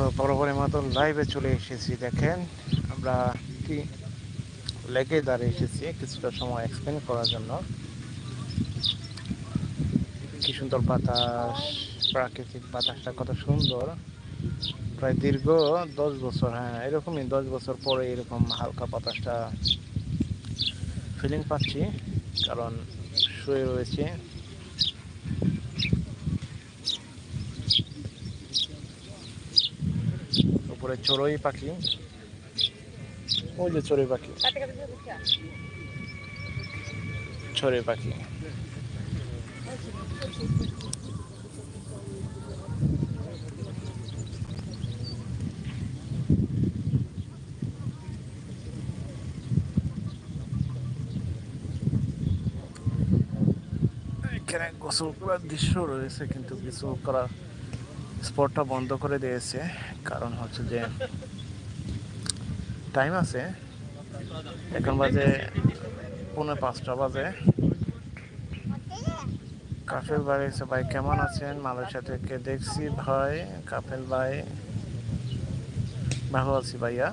So বরাবরের মতো লাইভে চলে এসেছি, দেখেন। আমরা কি লেগে দাঁড়িয়ে এসেছি কিছুটা সময় এক্সপ্লেন করার জন্য। কি সুন্দর বাতাস, প্রাকৃতিক বাতাসটা কত সুন্দর। প্রায় দীর্ঘ দশ বছর হ্যাঁ এরকমই দশ বছর পরে এরকম হালকা বাতাসটা ফিলিং পাচ্ছি, কারণ শুয়ে রয়েছে। উপরে চড়ুই পাখি। ওই যে চড়ুই পাখি। চড়ুই পাখি। এখানে গোসল করার দৃশ্য রয়েছে, কিন্তু গোসল করা স্পটটা বন্ধ করে দিয়েছে, কারণ হচ্ছে যে টাইম আছে। এখন বাজে পৌনে পাঁচটা বাজে। কাফেল ভাই ভাই, কেমন আছেন? মালয়েশিয়া থেকে দেখছি, ভাই, কাফেল ভাই, ভালো আছি ভাইয়া।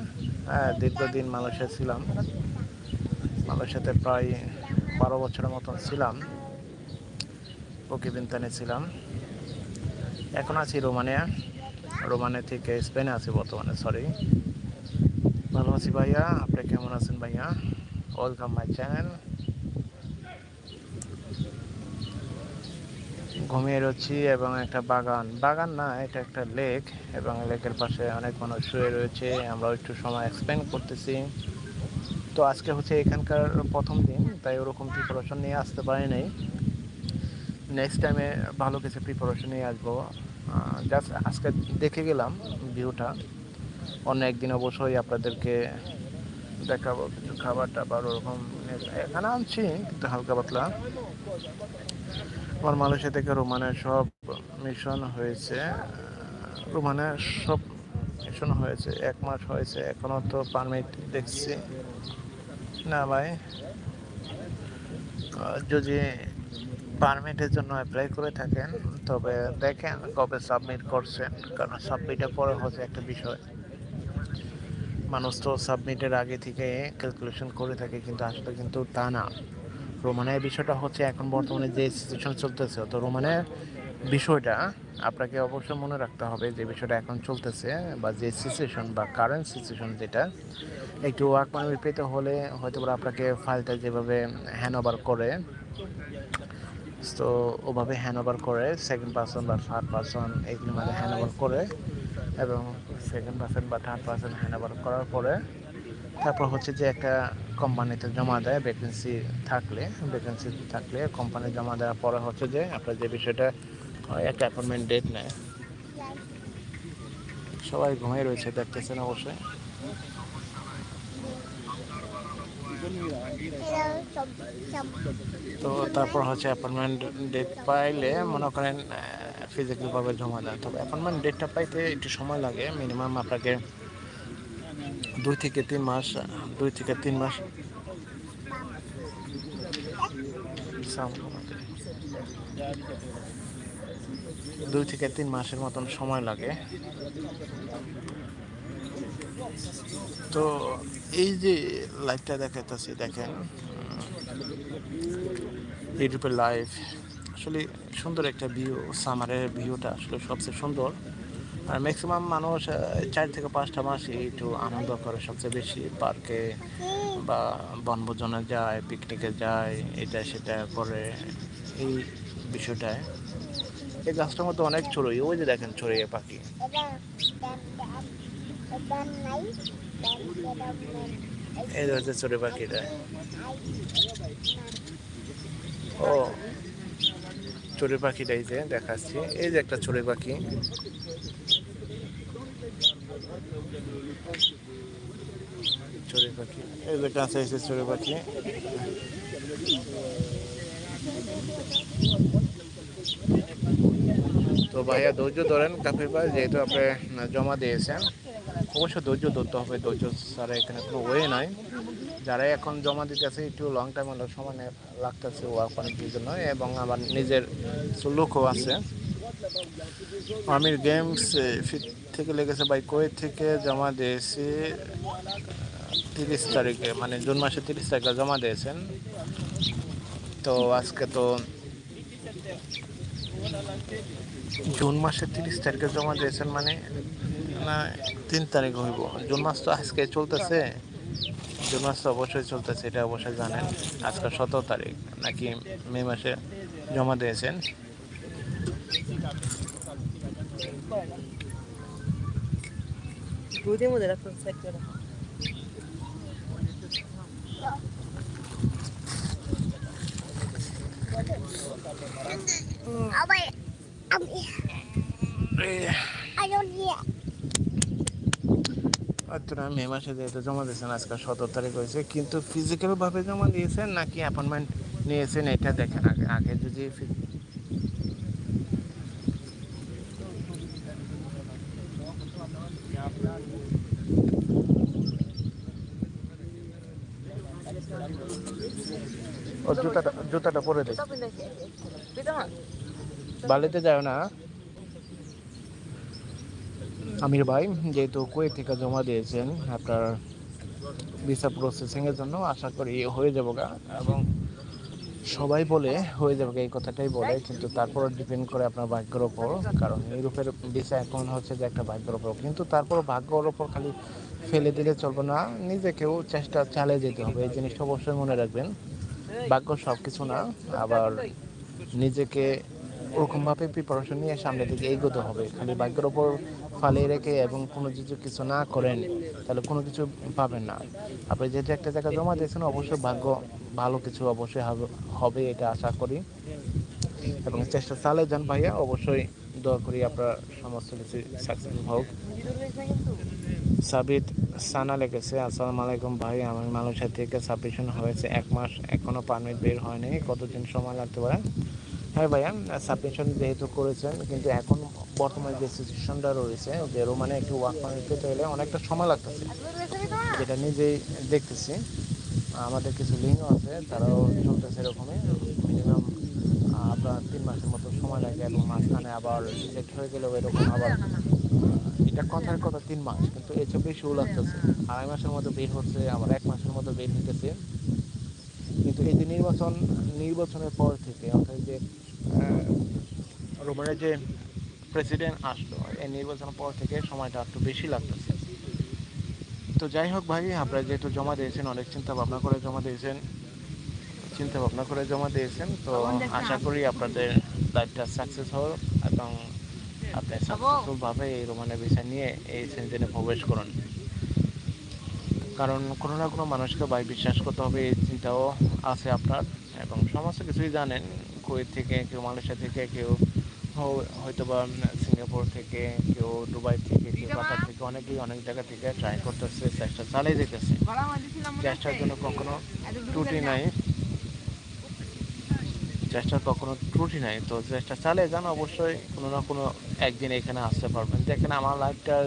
হ্যাঁ দীর্ঘদিন মালয়েশিয়া ছিলাম। মালয়েশিয়াতে প্রায় বারো বছরের মতন ছিলাম। ওকিবিন্তানে ছিলাম। এখন আছি রোমানিয়া। রোমানিয়া থেকে স্পেনে আছি বর্তমানে সরি ভালো আছি ভাইয়া, আপনি কেমন আছেন ভাইয়া? ওয়েলকাম মাই চ্যানেল ঘুমিয়ে রয়েছি এবং একটা বাগান। বাগান না, এটা একটা লেক এবং লেকের পাশে অনেক মানুষ শুয়ে রয়েছে আমরা একটু সময় এক্সপ্লেন করতেছি। তো আজকে হচ্ছে এখানকার প্রথম দিন, তাই ওরকম প্রিপারেশন নিয়ে আসতে পারি নাই নেক্সট টাইমে ভালো কিছু প্রিপারেশন নিয়ে আসব। জাস্ট আজকে দেখে গেলাম ভিউটা অন্য একদিন অবশ্যই আপনাদেরকে দেখাবো কিছু খাবার টাবার ওরকম। এখানে আনছি, কিন্তু হালকা পাতলা। আমার মালয়েশিয়া থেকে রোমানের সব মিশন হয়েছে। রোমানের সব মিশন হয়েছে। এক মাস হয়েছে এখনও তো পারমিট দেখছি। না ভাই। যদি পারমিটের জন্য অ্যাপ্লাই করে থাকেন, তবে দেখেন কবে সাবমিট করছেন, কারণ সাবমিটের পরে হচ্ছে একটা বিষয়। মানুষ তো সাবমিটের আগে থেকে ক্যালকুলেশন করে থাকে, কিন্তু আসলে কিন্তু তা না। রোমানের বিষয়টা হচ্ছে এখন বর্তমানে যে সিচুয়েশন চলতেছে, তো রোমানের বিষয়টা আপনাকে অবশ্যই মনে রাখতে হবে যে বিষয়টা এখন চলতেছে, বা যে সিচুয়েশন বা কারেন্ট সিচুয়েশন যেটা, একটু ওয়ার্ক পারমিট পেতে হলে হয়তো আপনাকে ফাইলটা যেভাবে হ্যান্ড ওভার করে তো ওভাবে হ্যান্ড ওভার করে সেকেন্ড পার্সন বা থার্ড পার্সন এগুলির মধ্যে হ্যান্ড ওভার করে এবং সেকেন্ড পার্সন বা থার্ড পার্সন হ্যান্ড ওভার করার পরে তারপর হচ্ছে যে একটা কোম্পানিতে জমা দেয় ভ্যাকেন্সি থাকলে ভ্যাকেন্সি থাকলে কোম্পানি জমা দেওয়ার পরে হচ্ছে যে আপনার যে বিষয়টা একটা অ্যাপয়েন্টমেন্ট ডেট নেয়। সবাই ঘুমিয়ে রয়েছে, দেখতেছেন অবশ্যই। তো তারপর হচ্ছে অ্যাপয়েন্টমেন্ট ডেট পাইলে মনে করেন ফিজিক্যালভাবে জমা দেয় তবে অ্যাপয়েন্টমেন্ট ডেটটা পাইতে একটু সময় লাগে। মিনিমাম আপনাকে দুই থেকে তিন মাস, দুই থেকে তিন মাস। দুই থেকে তিন মাসের মতন সময় লাগে। তো এই যে লাইভটা দেখাইতেছি, দেখেন। ইউটিউবের লাইভ আসলে সুন্দর একটা ভিউ সামারের ভিউটা আসলে সবচেয়ে সুন্দর। আর ম্যাক্সিমাম মানুষ চার থেকে পাঁচটা মাস একটু আনন্দ করে সবচেয়ে বেশি। পার্কে বা বনভোজনে যায় পিকনিকে যায়, এটা সেটা করে এই বিষয়টায়। এই গাছটার মধ্যে অনেক চড়ুই, ওই যে দেখেন চড়ুই পাখি। এই হচ্ছে চড়ুই পাখিটা। ও চড়ুই পাখিটাই যে দেখাচ্ছি। এই যে একটা চড়ুই পাখি। পাখি। এই যে কাছে এসে চড়ুই পাখি। তো ভাইয়া ধৈর্য ধরেন, কাফির ভাই যেহেতু আপনি জমা দিয়েছেন অবশ্য ধৈর্য ধরতে হবে, ধৈর্য ছাড়া এখানে কোনো ওয়ে নাই। যারা এখন জমা দিতেছে, একটু লং টাইম হলো সময় লাগতেছে ওয়ার্ক পারমিটের জন্য এবং আমার নিজের লক্ষ্য আছে। আমির গেমস থেকে লেগেছে বাই কোয়েত থেকে জমা দিয়েছি তিরিশ তারিখে মানে জুন মাসের তিরিশ তারিখে জমা দিয়েছেন। তো আজকে তো জুন মাসের তিরিশ তারিখে জমা দিয়েছেন মানে না তিন তারিখ হইব। জুন মাস তো আজকে চলতেছে। জুন মাস তো অবশ্যই চলতেছে এটা অবশ্যই জানেন। আজকে সতেরো তারিখ নাকি মে মাসে জমা দিয়েছেন। দুধের আপনারা মে মাসে যেহেতু জমা দিয়েছেন আজকে সতেরো তারিখ হয়েছে। কিন্তু ফিজিক্যাল ভাবে জমা দিয়েছেন নাকি অ্যাপয়েন্টমেন্ট নিয়েছেন এটা দেখেন আগে আগে যদি জুতাটা জুতাটা পরে দেখ. বালিতে যায় না আমির ভাই যেহেতু কুয়েত থেকে জমা দিয়েছেন আপনার ভিসা প্রসেসিংয়ের জন্য, আশা করি হয়ে যাব গা। এবং সবাই বলে হয়ে যাবে এই কথাটাই বলে, কিন্তু তারপর ডিপেন্ড করে আপনার ভাগ্যের ওপর। কারণ ইউরোপের ভিসা এখন হচ্ছে যে একটা ভাগ্যের ওপর। কিন্তু তারপর ভাগ্যের ওপর খালি ফেলে দিলে চলবে না, নিজেকেও চেষ্টা চালিয়ে যেতে হবে। এই জিনিসটা অবশ্যই মনে রাখবেন। ভাগ্য সব কিছু না, আবার নিজেকে ওরকমভাবে প্রিপারেশন নিয়ে সামনের দিকে এগোতে হবে। খালি ভাগ্যের ওপর ফালিয়ে রেখে এবং কোনো কিছু কিছু না করেন, তাহলে কোনো কিছু পাবেন না। আপনি যেহেতু একটা জায়গায় জমা দিয়েছেন, অবশ্যই ভাগ্য ভালো কিছু অবশ্যই হবে- এটা আশা করি। এবং চেষ্টা চালিয়ে যান ভাইয়া, অবশ্যই দোয়া করি আপনার সমস্ত কিছু সাকসেসফুল হোক। সাবিত সানা লেগেছে আসসালামু আলাইকুম ভাই আমার মালয়েশিয়া থেকে সাবমিশন হয়েছে, এক মাস এখনও পারমিট বের হয়নি, কতদিন সময় লাগতে পারে? হ্যাঁ ভাইয়া, সাবমিশন যেহেতু করেছেন, কিন্তু এখন বর্তমানে যে সিচুয়েশনটা রয়েছে, যে রোমানে একটু ওয়ার্ক পারমিট পেতে হলে অনেকটা সময় লাগতেছে। যেটা নিজেই দেখতেছি। আমাদের কিছু লিঙ্ক আছে, তারাও চলতেছে এরকমই। মিনিমাম আপনার তিন মাসের মতো সময় লাগে এবং মাঝখানে আবার রিজেক্ট হয়ে গেলেও এরকম আবার এটা কথার কথা তিন মাস, কিন্তু এর চেয়ে বেশিও লাগতেছে। আড়াই মাসের মতো বের হচ্ছে, আবার এক মাসের মতো বের হইতেছে। কিন্তু এই যে নির্বাচন, নির্বাচনের পর থেকে, অর্থাৎ যে রোমানের যে প্রেসিডেন্ট আসলো এই নির্বাচনের পর থেকে সময়টা একটু বেশি লাগতেছে। তো যাই হোক ভাই আপনারা যেহেতু জমা দিয়েছেন অনেক চিন্তা ভাবনা করে জমা দিয়েছেন চিন্তা ভাবনা করে জমা দিয়েছেন তো আশা করি আপনাদের লাইফটা সাকসেস হোক এবং আপনি সাকসেসফুল ভাবে এই রোমানের বিষয় নিয়ে এই সেন্টেনে প্রবেশ করুন। কারণ কোনো না কোনো মানুষকে ভাই বিশ্বাস করতে হবে এই চিন্তাও আছে আপনার। এবং সমস্ত কিছুই জানেন কুয়েত থেকে কেউ মালয়েশিয়া থেকে কেউ হয়তো বা সিঙ্গাপুর থেকে কেউ দুবাই থেকে কেউ কাতার থেকে অনেকেই অনেক জায়গা থেকে ট্রাই করতেছে চেষ্টা চালিয়ে যেতেছে চেষ্টার জন্য কখনো ত্রুটি নাই। চেষ্টার কখনো ত্রুটি নাই। তো চেষ্টা চালিয়ে যান অবশ্যই কোনো না কোনো একদিন এখানে আসতে পারবেন। দেখেন আমার লাইফটার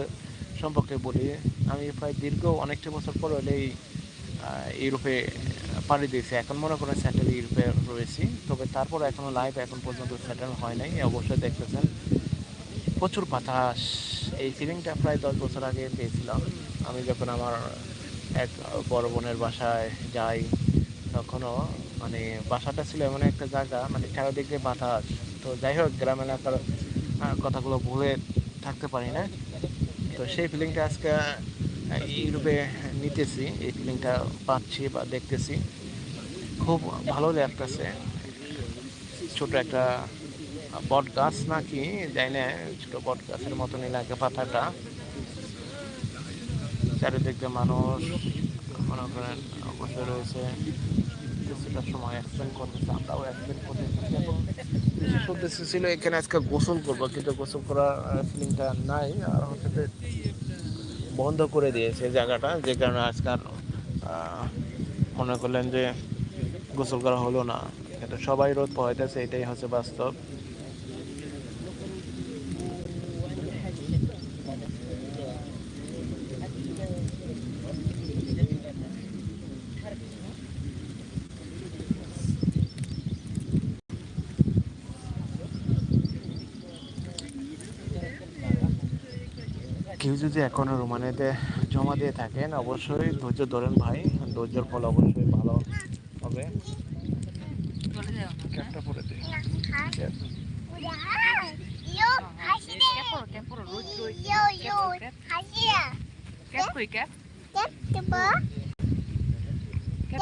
সম্পর্কে বলি আমি প্রায় দীর্ঘ অনেকটা বছর পর হলেই ইউরোপে পাড়ি দিয়েছি। এখন মনে করেন সেটেল ইউরোপে রয়েছি। তবে তারপর এখনও লাইভ এখন পর্যন্ত সেটেল হয় নাই। অবশ্যই দেখতেছেন। প্রচুর বাতাস। এই ফিলিংটা প্রায় দশ বছর আগে পেয়েছিলাম। আমি যখন আমার এক বড় বোনের বাসায় যাই, তখনও মানে বাসাটা ছিল এমন একটা জায়গা মানে চারিদিক বাতাস। তো যাই হোক গ্রাম এলাকার কথাগুলো ভুলে থাকতে পারি না। তো সেই ফিলিংটা আজকে ইউরোপে নিতেছি, এই ফিলিংটা পাচ্ছি বা দেখতেছি। খুব ভালো লাগতেছে। ছোট একটা বট গাছ নাকি যাই না, ছোট বট গাছের মতনই লাগে পাতাটা। চারিদিক মানুষ, মনে করেন বসে রয়েছে। কিছুটা সময় এক্সপ্লেন করতেছে, আমরাও এক্সপ্লেন করতেছি। এবং উদ্দেশ্য ছিল এখানে আজকে গোসল করব, কিন্তু গোসল করার ফিলিংটা নাই। আর হচ্ছে বন্ধ করে দিয়েছে জায়গাটা, যে কারণে আজকাল মনে করলেন যে গোসল করা হলো না। এটা সবাই রোদ পোহাইতেছে, এটাই হচ্ছে বাস্তব। কেউ যদি এখনও রোমানিতে জমা দিয়ে থাকেন অবশ্যই ধৈর্য ধরেন ভাই। ধৈর্যের ফল অবশ্যই ভালো হবে। ক্যাপটা পরে দিই ক্যাপ ক্যাপ? ক্যাপ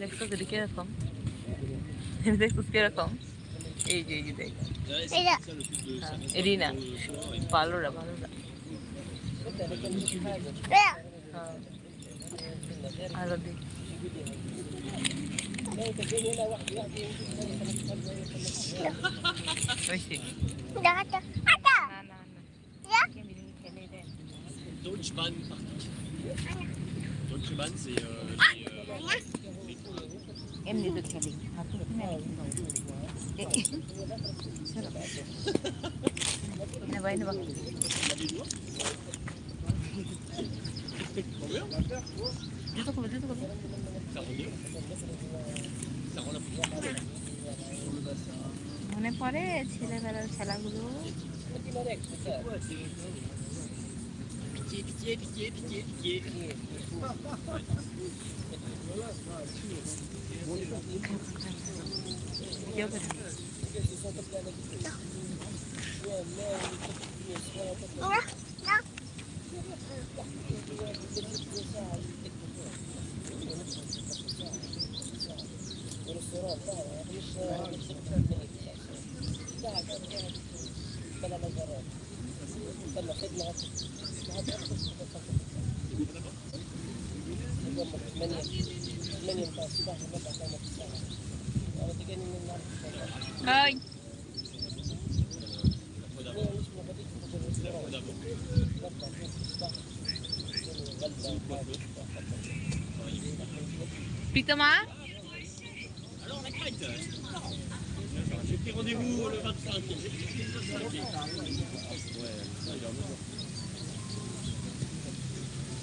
দেখছ যদি কীরকম? দেখছ কীরকম? এই যে এই যে দেখ। হ্যাঁ, রিনা। ভালোরা ভালোরা। হ্যাঁ। আরও দেখ Deutsch-Bahn macht Bonchiban, c'est les. Aime les deux cabines. Ano ba, ano ba? Dito ko ba, dito ko ba? মনে পড়ে ছেলেবেলার খেলাগুলো Так, Ay. Alors, la J'ai pris rendez-vous le 25.